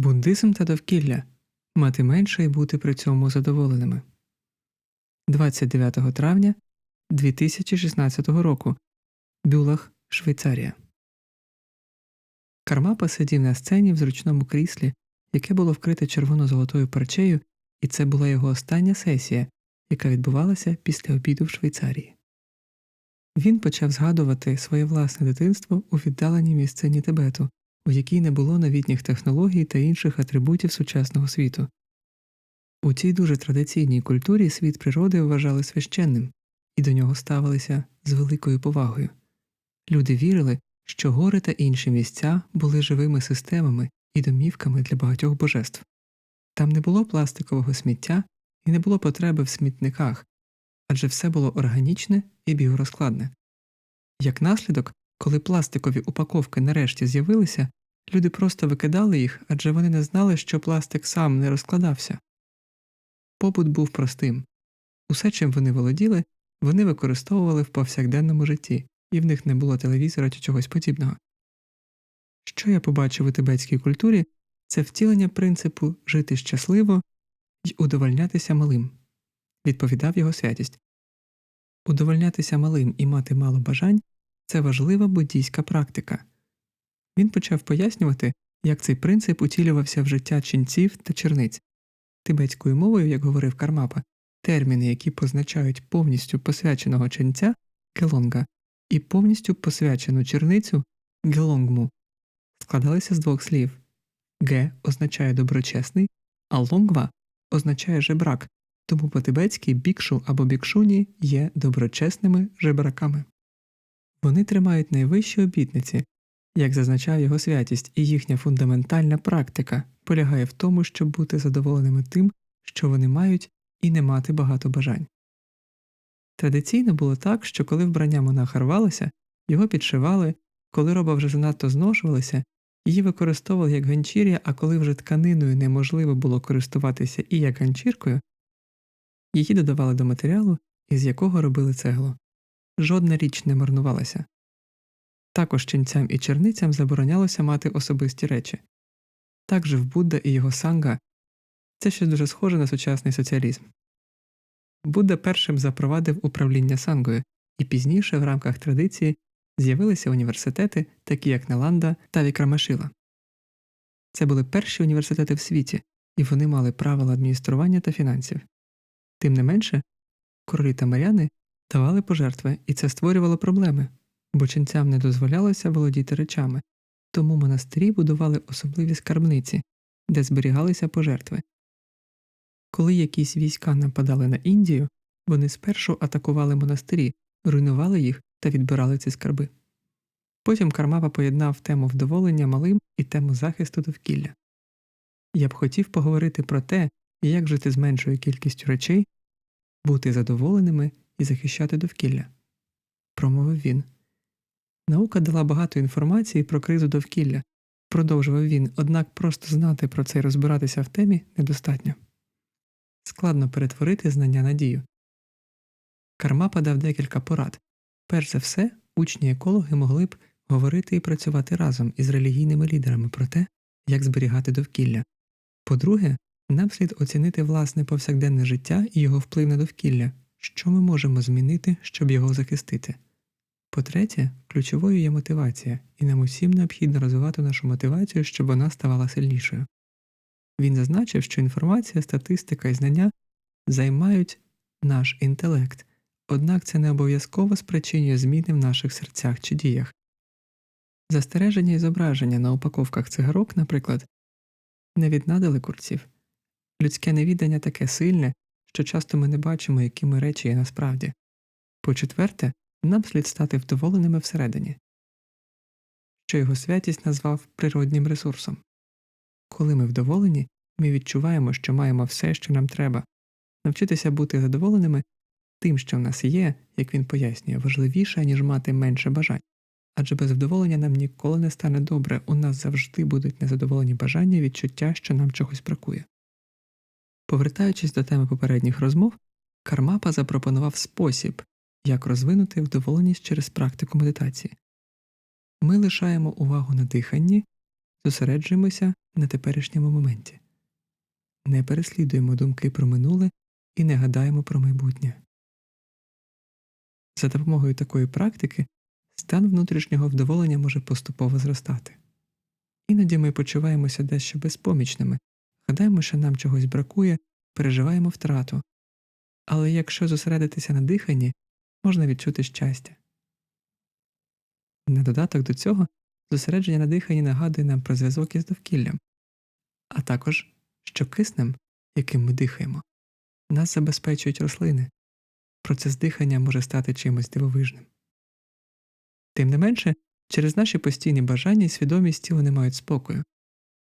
Бундизм та довкілля мати менше і бути при цьому задоволеними. 29 травня 2016 року Бюлах, Швейцарія. Кармапа сидів на сцені в зручному кріслі, яке було вкрите червоно-золотою парчею, і це була його остання сесія, яка відбувалася після обіду в Швейцарії. Він почав згадувати своє власне дитинство у віддаленій місцині Тибету, у якій не було новітніх технологій та інших атрибутів сучасного світу. У цій дуже традиційній культурі світ природи вважали священним, і до нього ставилися з великою повагою. Люди вірили, що гори та інші місця були живими системами і домівками для багатьох божеств. Там не було пластикового сміття і не було потреби в смітниках, адже все було органічне і біорозкладне. Як наслідок, коли пластикові упаковки нарешті з'явилися, люди просто викидали їх, адже вони не знали, що пластик сам не розкладався. Побут був простим усе, чим вони володіли, вони використовували в повсякденному житті, і в них не було телевізора чи чогось подібного. Що я побачив у тибетській культурі, це втілення принципу жити щасливо і удовольнятися малим, відповідав його святість. Удовольнятися малим і мати мало бажань це важлива буддійська практика. Він почав пояснювати, як цей принцип утілювався в життя ченців та черниць. Тибетською мовою, як говорив Кармапа, терміни, які позначають повністю посвяченого ченця гелонга і повністю посвячену черницю гелонгму, складалися з двох слів ге означає доброчесний, а лонгва означає жебрак, тому по-тибетськи бікшу або бікшуні є доброчесними жебраками. Вони тримають найвищі обітниці, як зазначав його святість, і їхня фундаментальна практика полягає в тому, щоб бути задоволеними тим, що вони мають, і не мати багато бажань. Традиційно було так, що коли вбрання монаха рвалося, його підшивали, коли роба вже занадто зношувалася, її використовували як ганчір'я, а коли вже тканиною неможливо було користуватися і як ганчіркою, її додавали до матеріалу, із якого робили цеглу. Жодна річ не марнувалася. Також ченцям і черницям заборонялося мати особисті речі. Так же в Будда і його санга це щось дуже схоже на сучасний соціалізм. Будда першим запровадив управління сангою, і пізніше в рамках традиції з'явилися університети, такі як Наланда та Вікрамашила. Це були перші університети в світі, і вони мали правила адміністрування та фінансів. Тим не менше, королі та маряни давали пожертви, і це створювало проблеми, бо ченцям не дозволялося володіти речами, тому монастирі будували особливі скарбниці, де зберігалися пожертви. Коли якісь війська нападали на Індію, вони спершу атакували монастирі, руйнували їх та відбирали ці скарби. Потім Кармапа поєднав тему вдоволення малим і тему захисту довкілля. Я б хотів поговорити про те, як жити з меншою кількістю речей, бути задоволеними і захищати довкілля, промовив він. Наука дала багато інформації про кризу довкілля, продовжував він, однак просто знати про це і розбиратися в темі недостатньо. Складно перетворити знання на дію. Кармапа дав декілька порад. Перш за все, учні екологи могли б говорити і працювати разом із релігійними лідерами про те, як зберігати довкілля. По-друге, нам слід оцінити власне повсякденне життя і його вплив на довкілля, що ми можемо змінити, щоб його захистити. По-третє, ключовою є мотивація, і нам усім необхідно розвивати нашу мотивацію, щоб вона ставала сильнішою. Він зазначив, що інформація, статистика і знання займають наш інтелект, однак це не обов'язково спричинює зміни в наших серцях чи діях. Застереження і зображення на упаковках цигарок, наприклад, не віднадили курців. Людське невідання таке сильне, що часто ми не бачимо, якими речі є насправді. По четверте, нам слід стати вдоволеними всередині, що його святість назвав природнім ресурсом. Коли ми вдоволені, ми відчуваємо, що маємо все, що нам треба. Навчитися бути задоволеними тим, що в нас є, як він пояснює, важливіше, ніж мати менше бажань. Адже без вдоволення нам ніколи не стане добре, у нас завжди будуть незадоволені бажання відчуття, що нам чогось бракує. Повертаючись до теми попередніх розмов, Кармапа запропонував спосіб, як розвинути вдоволеність через практику медитації. Ми лишаємо увагу на диханні, зосереджуємося на теперішньому моменті. Не переслідуємо думки про минуле і не гадаємо про майбутнє. За допомогою такої практики стан внутрішнього вдоволення може поступово зростати. Іноді ми почуваємося дещо безпомічними, гадаємо, що нам чогось бракує, переживаємо втрату. Але якщо зосередитися на диханні, можна відчути щастя. На додаток до цього зосередження на диханні нагадує нам про зв'язок із довкіллям, а також, що киснем, яким ми дихаємо, нас забезпечують рослини. Процес дихання може стати чимось дивовижним. Тим не менше, через наші постійні бажання і свідомість тіла не мають спокою.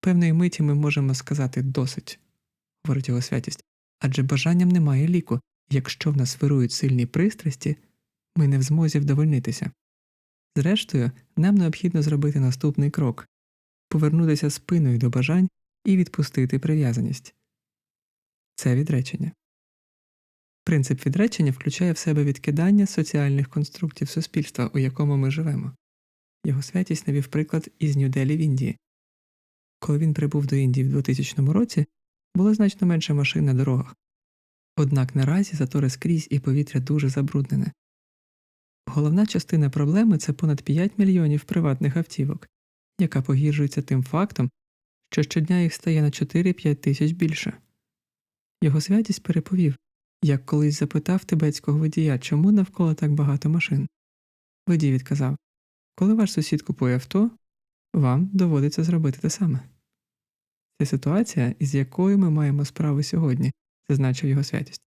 Певної миті ми можемо сказати досить, говорить його святість, адже бажанням немає ліку, якщо в нас вирують сильні пристрасті, ми не в змозі вдовольнитися. Зрештою, нам необхідно зробити наступний крок повернутися спиною до бажань і відпустити прив'язаність. Це відречення. Принцип відречення включає в себе відкидання соціальних конструктів суспільства, у якому ми живемо. Його святість навів приклад із Нью-Делі в Індії. Коли він прибув до Індії в 2000 році, було значно менше машин на дорогах. Однак наразі затори скрізь і повітря дуже забруднене. Головна частина проблеми це понад 5 мільйонів приватних автівок, яка погіршується тим фактом, що щодня їх стає на 4-5 тисяч більше. Його святість переповів, як колись запитав тибетського водія, чому навколо так багато машин. Водій відказав коли ваш сусід купує авто, вам доводиться зробити те саме. Це ситуація, із якою ми маємо справу сьогодні, зазначив його святість.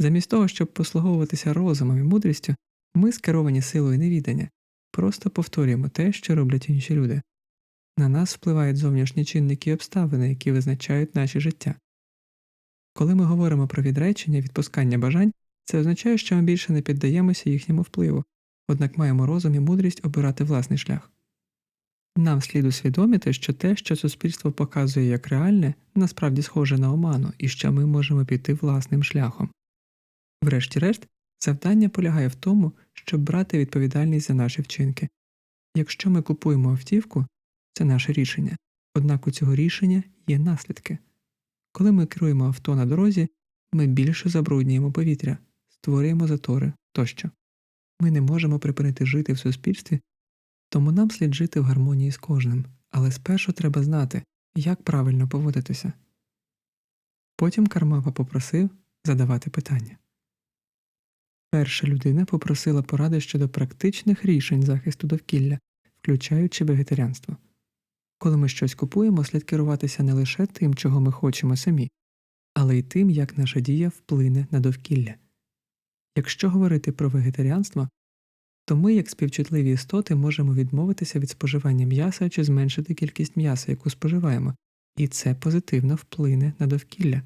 Замість того, щоб послуговуватися розумом і мудрістю, ми, скеровані силою невідання, просто повторюємо те, що роблять інші люди. На нас впливають зовнішні чинники і обставини, які визначають наші життя. Коли ми говоримо про відречення, відпускання бажань, це означає, що ми більше не піддаємося їхньому впливу, однак маємо розум і мудрість обирати власний шлях. Нам слід усвідомити, що те, що суспільство показує як реальне, насправді схоже на оману і що ми можемо піти власним шляхом. Врешті-решт, завдання полягає в тому, щоб брати відповідальність за наші вчинки. Якщо ми купуємо автівку, це наше рішення, однак у цього рішення є наслідки. Коли ми керуємо авто на дорозі, ми більше забруднюємо повітря, створюємо затори тощо. Ми не можемо припинити жити в суспільстві, тому нам слід жити в гармонії з кожним, але спершу треба знати, як правильно поводитися. Потім Кармапа попросив задавати питання. Перша людина попросила поради щодо практичних рішень захисту довкілля, включаючи вегетаріанство. Коли ми щось купуємо, слід керуватися не лише тим, чого ми хочемо самі, але й тим, як наша дія вплине на довкілля. Якщо говорити про вегетаріанство, то ми, як співчутливі істоти, можемо відмовитися від споживання м'яса чи зменшити кількість м'яса, яку споживаємо, і це позитивно вплине на довкілля.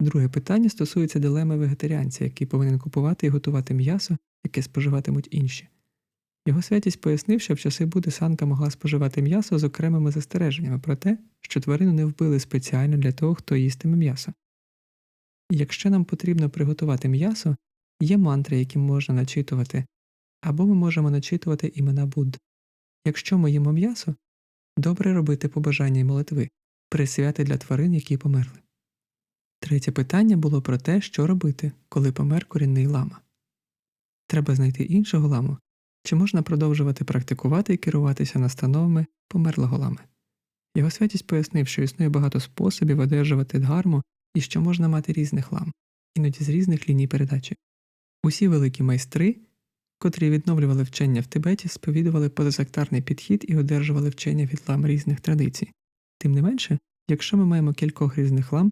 Друге питання стосується дилеми вегетаріанця, який повинен купувати і готувати м'ясо, яке споживатимуть інші. Його святість пояснив, що в часи Буди санка могла споживати м'ясо з окремими застереженнями про те, що тварину не вбили спеціально для того, хто їстиме м'ясо. Якщо нам потрібно приготувати м'ясо, є мантри, які можна начитувати, або ми можемо начитувати імена Будд. Якщо ми їмо м'ясо, добре робити побажання й молитви, присвяти для тварин, які померли. Третє питання було про те, що робити, коли помер корінний лама. Треба знайти іншого ламу, чи можна продовжувати практикувати і керуватися настановами померлого лами. Його святість пояснив, що існує багато способів одержувати дгарму і що можна мати різних лам, іноді з різних ліній передачі. Усі великі майстри, котрі відновлювали вчення в Тибеті, сповідували позасектарний підхід і одержували вчення від лам різних традицій. Тим не менше, якщо ми маємо кількох різних лам,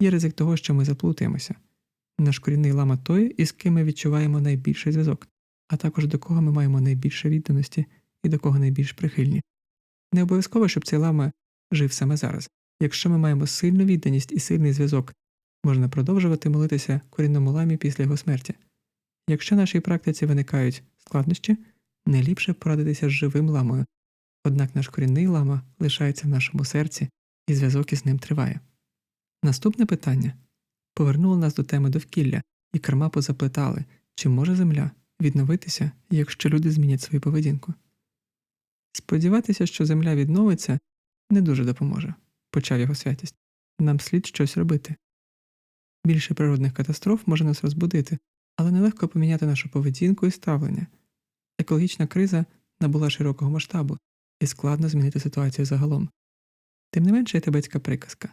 є ризик того, що ми заплутаємося. Наш корінний лама той, із ким ми відчуваємо найбільший зв'язок, а також до кого ми маємо найбільше відданості і до кого найбільш прихильні. Не обов'язково, щоб цей лама жив саме зараз. Якщо ми маємо сильну відданість і сильний зв'язок, можна продовжувати молитися корінному ламі після його смерті. Якщо в нашій практиці виникають складнощі, найліпше порадитися з живим ламою, однак наш корінний лама лишається в нашому серці і зв'язок із ним триває. Наступне питання повернуло нас до теми довкілля, і Кармапу запитали, чи може Земля відновитися, якщо люди змінять свою поведінку. Сподіватися, що Земля відновиться, не дуже допоможе, почав його святість. Нам слід щось робити. Більше природних катастроф може нас розбудити, але нелегко поміняти нашу поведінку і ставлення. Екологічна криза набула широкого масштабу і складно змінити ситуацію загалом. Тим не менше є тибетська приказка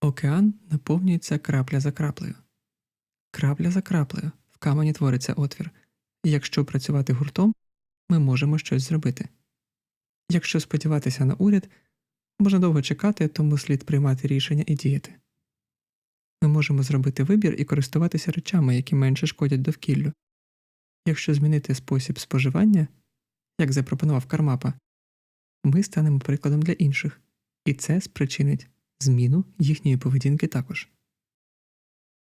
океан наповнюється крапля за краплею. Крапля за краплею в камені твориться отвір, і якщо працювати гуртом, ми можемо щось зробити. Якщо сподіватися на уряд, можна довго чекати, тому слід приймати рішення і діяти. Ми можемо зробити вибір і користуватися речами, які менше шкодять довкіллю. Якщо змінити спосіб споживання, як запропонував Кармапа, ми станемо прикладом для інших, і це спричинить зміну їхньої поведінки також.